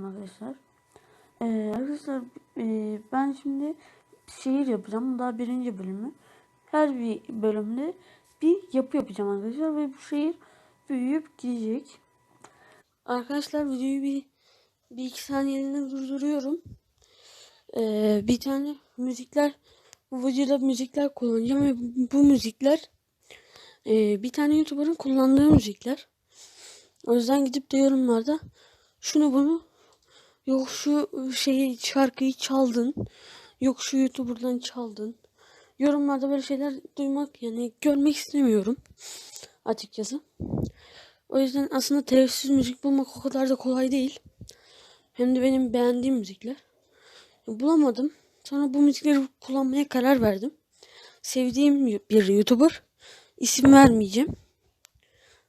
arkadaşlar. Ee, arkadaşlar e, ben şimdi şehir yapacağım. Daha birinci bölümü. Her bir bölümde bir yapı yapacağım arkadaşlar ve bu şehir büyüyüp gidecek. Arkadaşlar videoyu bir, bir iki saniyeliğine durduruyorum. Ee, bir tane müzikler bu videoda müzikler kullanacağım ve bu, müzikler e, bir tane YouTuber'ın kullandığı müzikler. O yüzden gidip de yorumlarda şunu bunu yok şu şeyi şarkıyı çaldın yok şu YouTuber'dan çaldın yorumlarda böyle şeyler duymak yani görmek istemiyorum açıkçası. O yüzden aslında telifsiz müzik bulmak o kadar da kolay değil. Hem de benim beğendiğim müzikler. Bulamadım. Sonra bu müzikleri kullanmaya karar verdim. Sevdiğim bir YouTuber. İsim vermeyeceğim.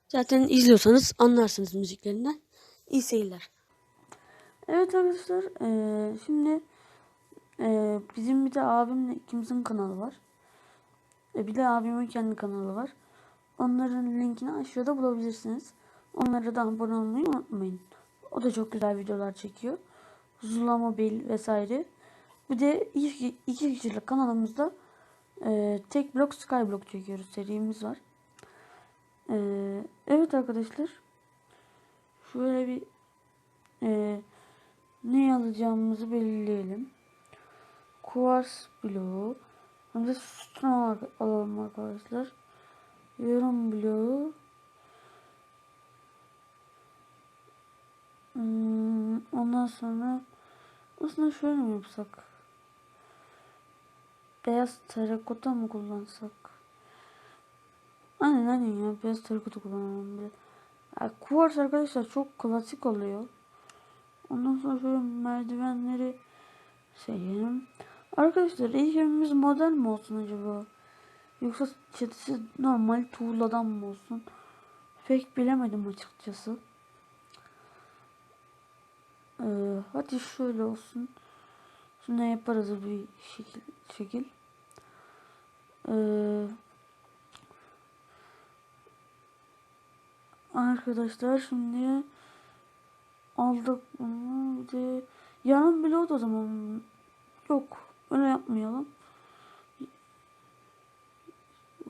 Zaten izliyorsanız anlarsınız müziklerinden. İyi seyirler. Evet arkadaşlar eee, şimdi eee, bizim bir de abimle ikimizin kanalı var. E, bir de abimin kendi kanalı var. Onların linkini aşağıda bulabilirsiniz. Onlara da abone olmayı unutmayın. O da çok güzel videolar çekiyor. Zula Mobil vesaire. Bir de iki, iki kişilik kanalımızda eee tek blok skyblock çekiyoruz serimiz var. Eee, evet arkadaşlar. Şöyle bir eee ne alacağımızı belirleyelim. Kuvars bloğu. De sütun al- alalım arkadaşlar. Yorum bloğu. Hmm, ondan sonra aslında şöyle mi yapsak? Beyaz terakota mı kullansak? Aynen aynen ya beyaz terakota kullanalım bir. Kuvars arkadaşlar çok klasik oluyor. Ondan sonra şöyle merdivenleri seçelim. Arkadaşlar ilk evimiz model mi olsun acaba? Yoksa çatısı normal tuğladan mı olsun? Pek bilemedim açıkçası. Ee, hadi şöyle olsun. Şimdi yaparız bir şekil. şekil. Ee, arkadaşlar şimdi aldık yarın da o zaman yok. Öyle yapmayalım.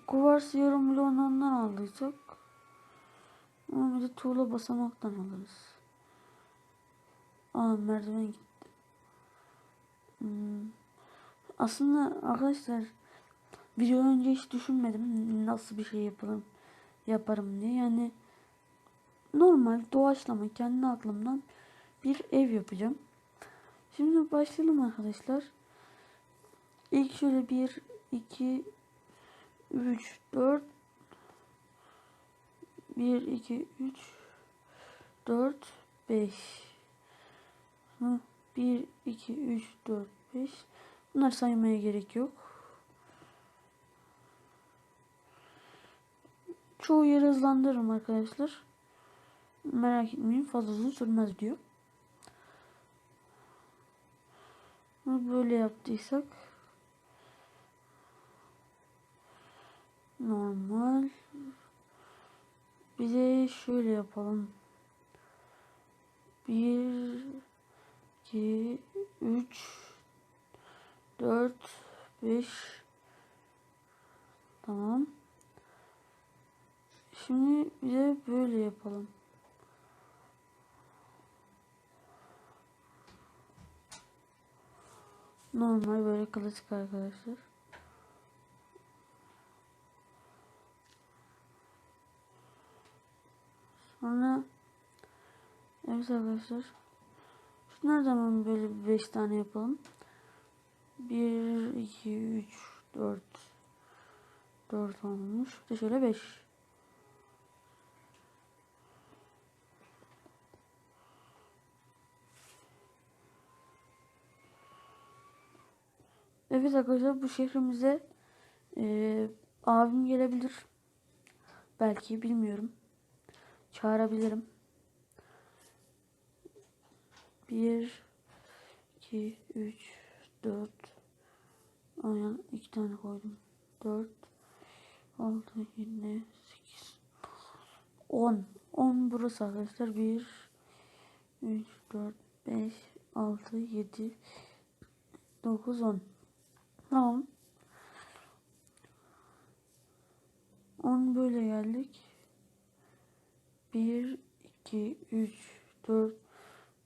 Kuvars yarım bloğunu ondan aldıysak ama bir de tuğla basamaktan alırız. Aa merdiven gitti. Hmm. Aslında arkadaşlar video önce hiç düşünmedim nasıl bir şey yapalım yaparım diye yani normal doğaçlama kendi aklımdan bir ev yapacağım. Şimdi başlayalım arkadaşlar. İlk şöyle 1 2 3 4 1 2 3 4 5 1 2 3 4 5 Bunları saymaya gerek yok. Çoğu yeri hızlandırırım arkadaşlar. Merak etmeyin fazla uzun sürmez diyor. Böyle yaptıysak normal bir de şöyle yapalım. 1 2 3 4 5 Tamam. Şimdi bir de böyle yapalım. Normal böyle klasik arkadaşlar. Sonra evet arkadaşlar. Şunlardan böyle 5 tane yapalım. 1 2 3 4 4 olmuş. Bir şöyle 5. Evet arkadaşlar bu şehrimize e, abim gelebilir. Belki bilmiyorum. Çağırabilirim. Bir, iki, üç, dört. Aynen iki tane koydum. Dört, altı, yedi, sekiz, on. On burası arkadaşlar. Bir, üç, dört, 5, 6, 7, 9, 10. Tamam. 10 böyle geldik. 1, 2, 3, 4,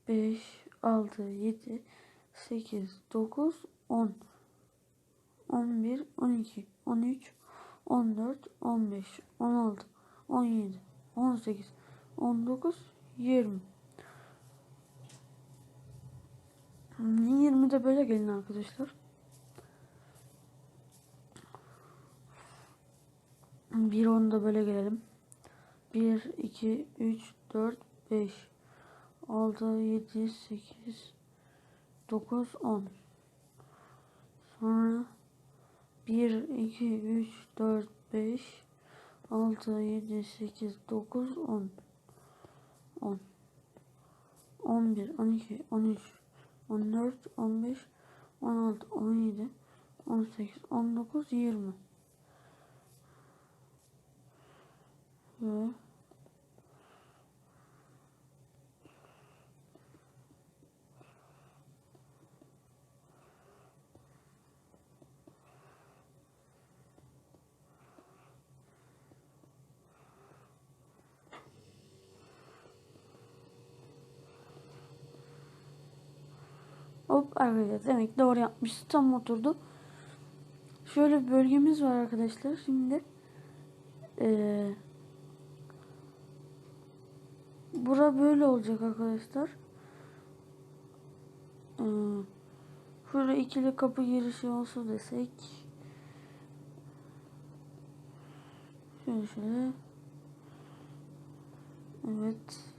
5, 6, 7, 8, 9, 10. 11, 12, 13, 14, 15, 16, 17, 18, 19, 20. 20 de böyle gelin arkadaşlar. Bir onu da böyle gelelim. 1, 2, 3, 4, 5, 6, 7, 8, 9, 10. Sonra 1, 2, 3, 4, 5, 6, 7, 8, 9, 10. 10. 11, 12, 13, 14, 15, 16, 17, 18, 19, 20. Hop arkadaşlar demek doğru yapmış. Tam oturdu. Şöyle bir bölgemiz var arkadaşlar. Şimdi ee, bura böyle olacak arkadaşlar. Ee, ikili kapı girişi olsa desek. Şöyle şöyle. Evet.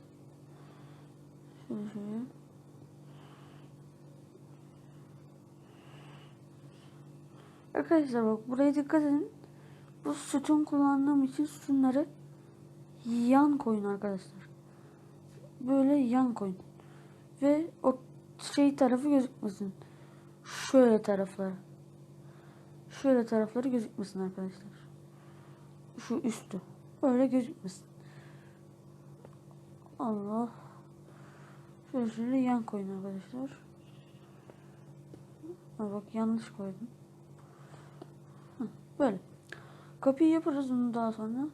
Şöyle şöyle. Arkadaşlar bak buraya dikkat edin. Bu sütun kullandığım için sütunları yan koyun arkadaşlar. Böyle yan koyun. Ve o şey tarafı gözükmesin. Şöyle tarafları. Şöyle tarafları gözükmesin arkadaşlar. Şu üstü. Böyle gözükmesin. Allah. Şöyle şöyle yan koyun arkadaşlar. Ha bak yanlış koydum. Böyle. Kapıyı yaparız bunu daha sonra.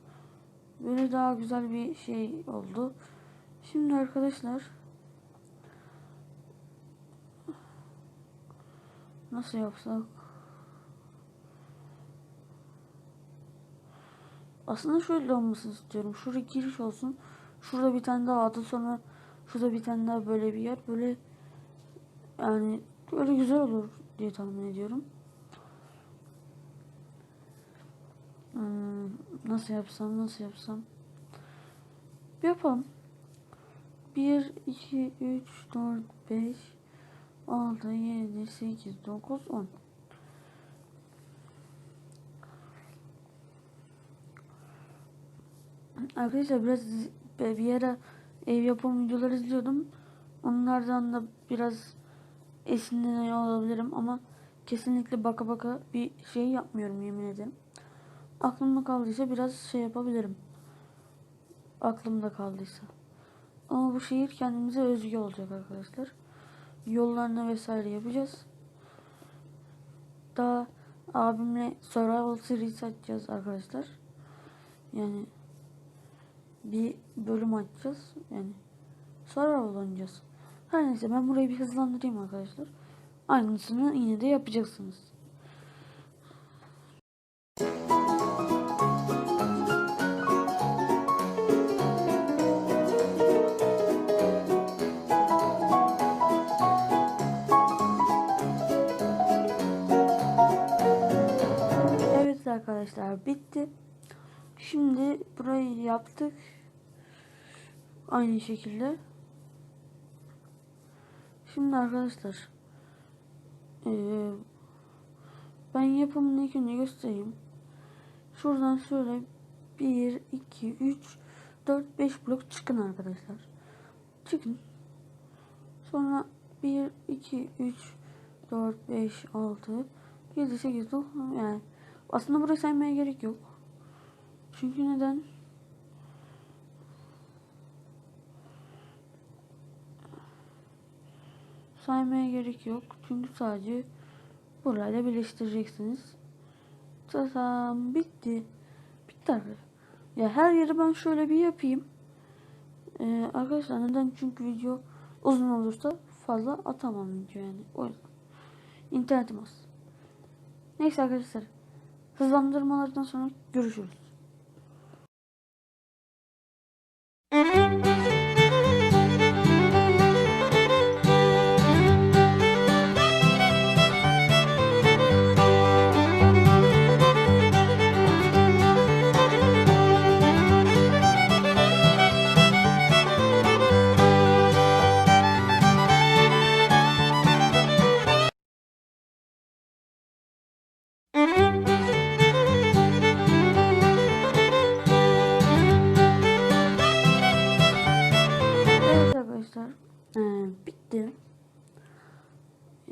Böyle daha güzel bir şey oldu. Şimdi arkadaşlar nasıl yapsak? Aslında şöyle olmasını istiyorum. Şurada giriş olsun. Şurada bir tane daha adı sonra şurada bir tane daha böyle bir yer. Böyle yani böyle güzel olur diye tahmin ediyorum. Hmm, nasıl yapsam nasıl yapsam. Yapalım. 1, 2, 3, 4, 5, 6, 7, 8, 9, 10. Arkadaşlar biraz bir ara ev yapım videoları izliyordum. Onlardan da biraz esinleniyor olabilirim ama kesinlikle baka baka bir şey yapmıyorum yemin ederim aklımda kaldıysa biraz şey yapabilirim. Aklımda kaldıysa. Ama bu şehir kendimize özgü olacak arkadaşlar. Yollarını vesaire yapacağız. Daha abimle Survival Series açacağız arkadaşlar. Yani bir bölüm açacağız. Yani Survival oynayacağız. Her neyse ben burayı bir hızlandırayım arkadaşlar. Aynısını yine de yapacaksınız. Arkadaşlar bitti. Şimdi burayı yaptık. Aynı şekilde. Şimdi arkadaşlar ee, ben yapımını ilk göstereyim. Şuradan şöyle 1, 2, 3, 4, 5 blok çıkın arkadaşlar. Çıkın. Sonra 1, 2, 3, 4, 5, 6, 7, 8, 9 yani aslında burayı saymaya gerek yok. Çünkü neden? saymaya gerek yok. Çünkü sadece burayla birleştireceksiniz. Tamam bitti. Bitti. Ya her yeri ben şöyle bir yapayım. Ee, arkadaşlar neden? Çünkü video uzun olursa fazla atamam video yani. O yüzden. İnternetim az. Neyse arkadaşlar. Hızlandırmalardan sonra görüşürüz. Arkadaşlar. Ee, bitti.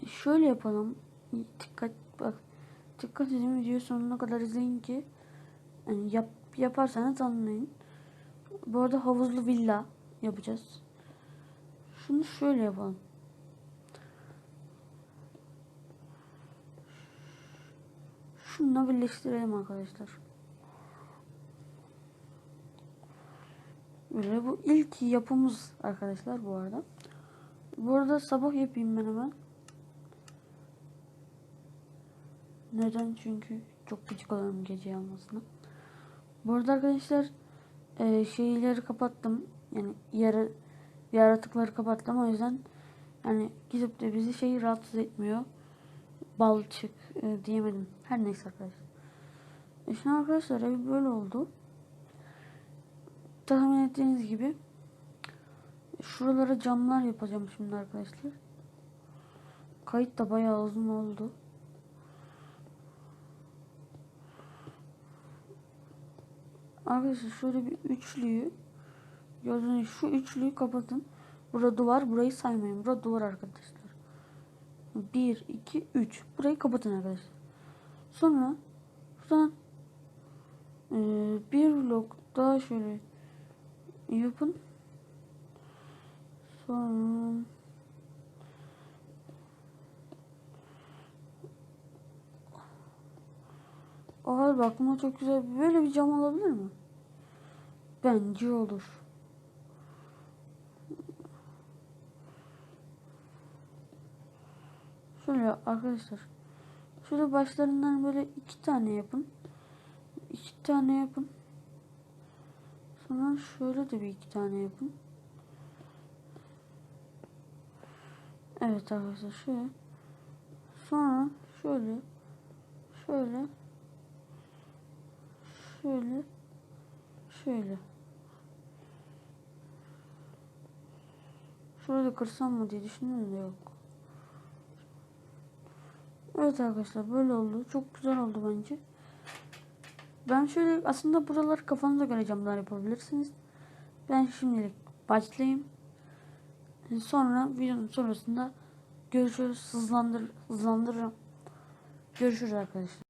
Şöyle yapalım. Dikkat bak. Dikkat edin videoyu sonuna kadar izleyin ki yani yap, yaparsanız anlayın. Bu arada havuzlu villa yapacağız. Şunu şöyle yapalım. Şununla birleştirelim arkadaşlar. Böyle bu ilk yapımız arkadaşlar bu arada. Bu arada sabah yapayım ben hemen. Neden? Çünkü çok gıcık oluyorum gece yapmasına. Bu arada arkadaşlar e, şeyleri kapattım. Yani yara, yaratıkları kapattım o yüzden yani gidip de bizi şey rahatsız etmiyor. Balçık e, diyemedim. Her neyse arkadaşlar. E şimdi arkadaşlar ev böyle oldu. Tahmin ettiğiniz gibi şuralara camlar yapacağım şimdi arkadaşlar. Kayıt da bayağı uzun oldu. Arkadaşlar şöyle bir üçlüyü gördüğünüz şu üçlüyü kapatın. Burada duvar burayı saymayın. Burada duvar arkadaşlar. 1, 2, 3. Burayı kapatın arkadaşlar. Sonra şuradan e, bir blok daha şöyle yapın. Sonra Aa bak aklıma çok güzel böyle bir cam olabilir mi? Bence olur. Şöyle arkadaşlar. Şöyle başlarından böyle iki tane yapın. İki tane yapın. Sonra şöyle de bir iki tane yapın. Evet arkadaşlar şöyle. Sonra şöyle. Şöyle. Şöyle. Şöyle. Şurada kırsam mı diye düşündüm de yok. Evet arkadaşlar böyle oldu. Çok güzel oldu bence. Ben şöyle aslında buralar kafanıza göre camlar yapabilirsiniz. Ben şimdilik başlayayım. Sonra videonun sonrasında görüşürüz. Hızlandır, hızlandırırım. Görüşürüz arkadaşlar.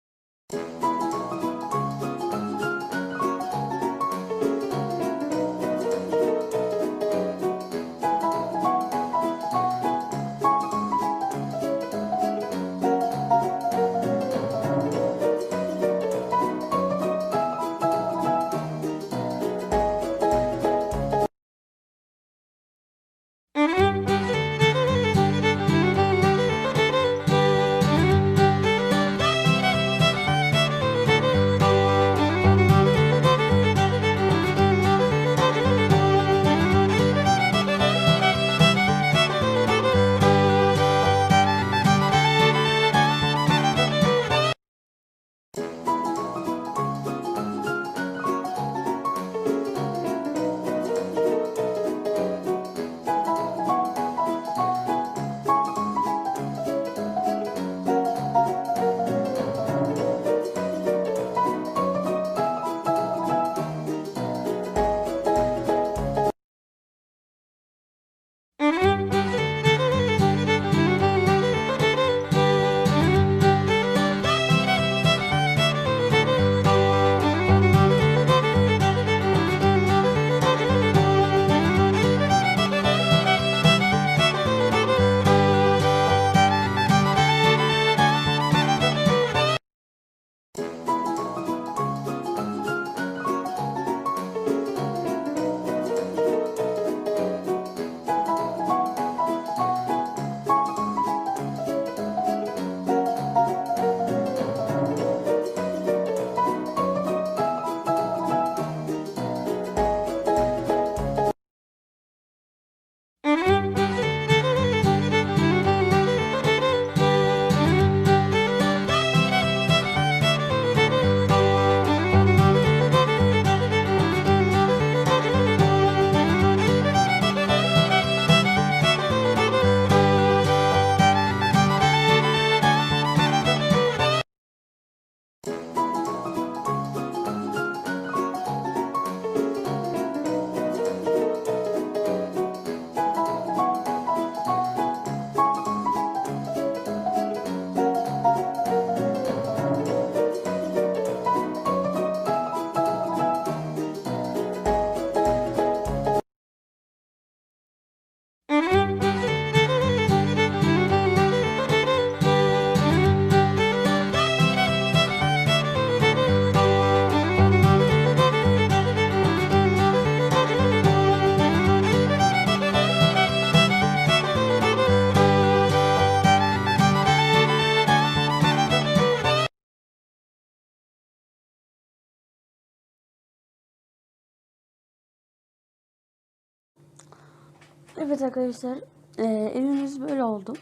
Evet arkadaşlar e, evimiz böyle oldu.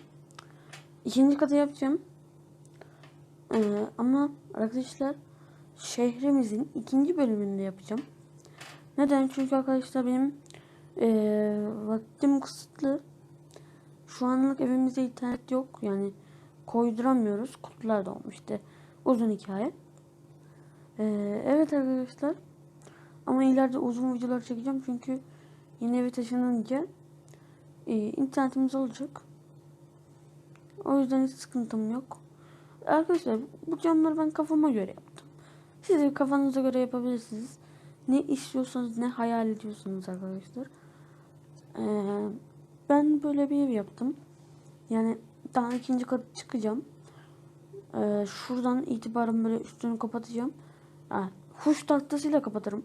İkinci katı yapacağım. E, ama arkadaşlar şehrimizin ikinci bölümünde yapacağım. Neden? Çünkü arkadaşlar benim e, vaktim kısıtlı. Şu anlık evimizde internet yok. Yani koyduramıyoruz. Kutular da olmuştu. Uzun hikaye. E, evet arkadaşlar. Ama ileride uzun videolar çekeceğim. Çünkü yeni eve taşınınca e, internetimiz olacak. O yüzden hiç sıkıntım yok. Arkadaşlar bu camları ben kafama göre yaptım. Siz de kafanıza göre yapabilirsiniz. Ne istiyorsanız ne hayal ediyorsanız arkadaşlar. Ee, ben böyle bir ev yaptım. Yani daha ikinci kat çıkacağım. Ee, şuradan itibaren böyle üstünü kapatacağım. Ha, huş tahtasıyla kapatırım.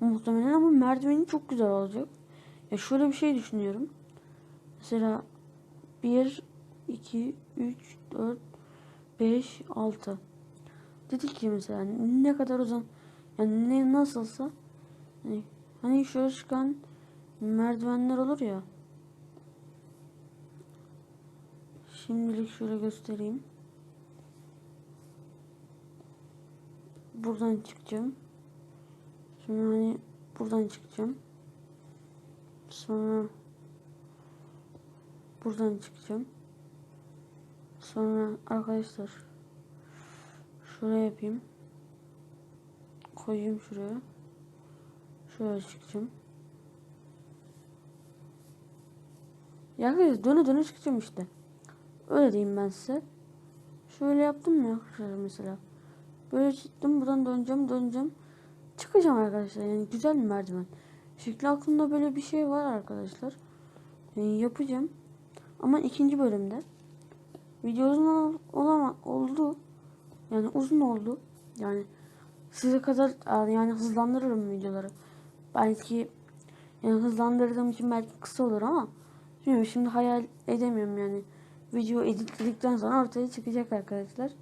Muhtemelen ama merdiveni çok güzel olacak. Ya şöyle bir şey düşünüyorum. Mesela 1, 2, 3, 4, 5, 6. Dedik ki mesela ne kadar uzun yani ne nasılsa hani, hani şöyle çıkan merdivenler olur ya. Şimdilik şöyle göstereyim. Buradan çıkacağım. Sonra hani buradan çıkacağım. Sonra buradan çıkacağım. Sonra arkadaşlar şuraya yapayım. Koyayım şuraya. Şöyle çıkacağım. Ya arkadaşlar döne döne çıkacağım işte. Öyle diyeyim ben size. Şöyle yaptım ya arkadaşlar mesela. Böyle çıktım buradan döneceğim döneceğim. Çıkacağım arkadaşlar yani güzel bir merdiven. Şekli aklımda böyle bir şey var arkadaşlar. Yani yapacağım. Ama ikinci bölümde. Video uzun olama, oldu. Yani uzun oldu. Yani size kadar yani hızlandırırım videoları. Belki yani hızlandırdığım için belki kısa olur ama bilmiyorum şimdi hayal edemiyorum yani. Video editledikten sonra ortaya çıkacak arkadaşlar.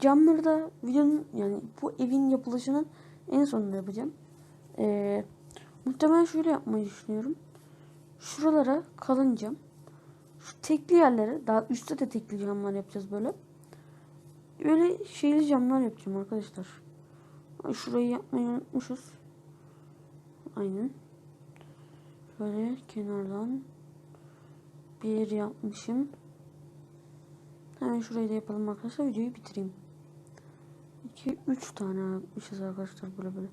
Camları da videonun yani bu evin yapılışının en sonunda yapacağım. Ee, muhtemelen şöyle yapmayı düşünüyorum. Şuralara kalın cam. Tekli yerlere daha üstte de tekli camlar yapacağız böyle. Böyle şeyli camlar yapacağım arkadaşlar. Şurayı yapmayı unutmuşuz. Aynen. Böyle kenardan bir yapmışım. Hemen şurayı da yapalım arkadaşlar. Videoyu bitireyim. 2 3 tane yapmışız arkadaşlar böyle böyle.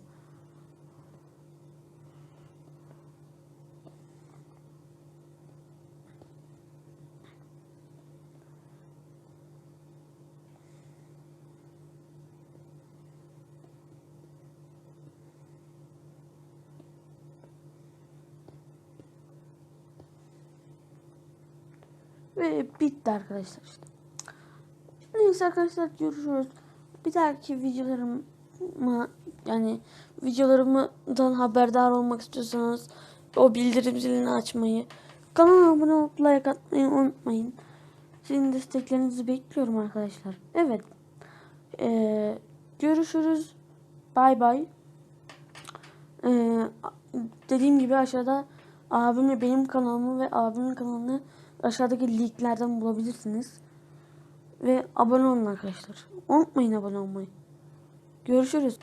Ve bitti arkadaşlar işte. Neyse arkadaşlar görüşürüz. Bir dahaki videolarımı yani videolarımdan haberdar olmak istiyorsanız o bildirim zilini açmayı, kanala abone olup like atmayı unutmayın. Sizin desteklerinizi bekliyorum arkadaşlar. Evet. Ee, görüşürüz. Bay bay. Ee, dediğim gibi aşağıda abimle benim kanalımı ve abimin kanalını aşağıdaki linklerden bulabilirsiniz. Ve abone olun arkadaşlar. Unutmayın abone olmayı. Görüşürüz.